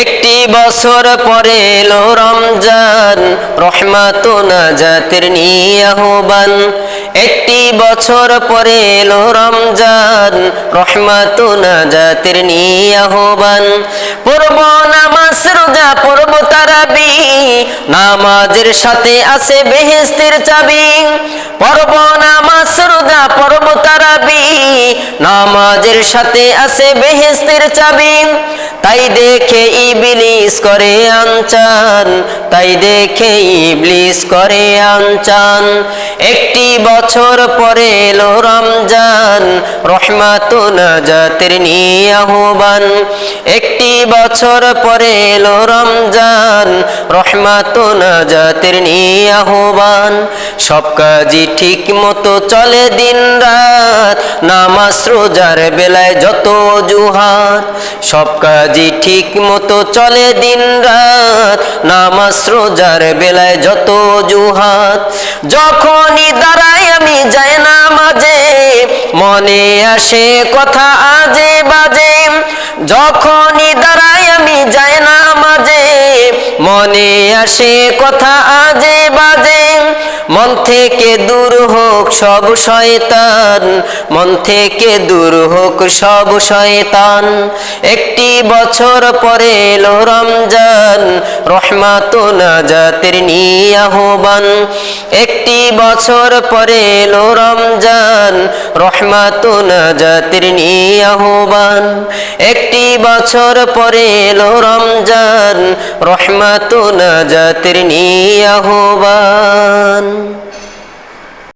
একটি বছর পরে এলো রমজান রহমাত নাজাতের নিয়ে আহ্বান একটি বছর পরে এলো রমজান রহমাত নাজাতের নিয়ে আহ্বান পড়ব নামাজ, রোজা পড়ব তারাবি, নামাজের সাথে আছে বেহেস্তের চাবি। পড়ব নামাজ, রোজা পড়ব তারাবি, নামাজের সাথে আছে বেহেস্তের চাবি। তাই দেখে ইবলিস করে আনচান তাই দেখে ইবলিস করে আনচান। একটি বছর পরে এলো রমজান রহমাত নাজাতের নিয়ে আহ্বান একটি বছর পরে এলো রমজান রহমাত নাজাতের নিয়ে আহ্বান সব কাজই ঠিক মতো চলে দিন রাত, নামাজ রোজার বেলায় যত অজুহাত। সব কাজই ঠিক মতো চলে দিন রাত, নামাজ রোজার বেলায় যত অজুহাত। যখনই দাঁড়াই আমি যাই না মাঝে মনে আসে কথা আজে বাজে, যখনই দাঁড়াই আমি যাই না মাঝে। মনে আসে কথা আজে বাজে মন থেকে দূর হোক সব শয়তান, মন থেকে দূর হোক সব শয়তান। একটি বছর পরে এলো রমজান রহমাত নাজাতের নিয়ে আহ্বান একটি বছর পরে এলো রমজান রহমাত নাজাতের নিয়ে আহ্বান একটি বছর পরে এলো রমজান রহমাত নাজাতের নিয়ে আহ্বান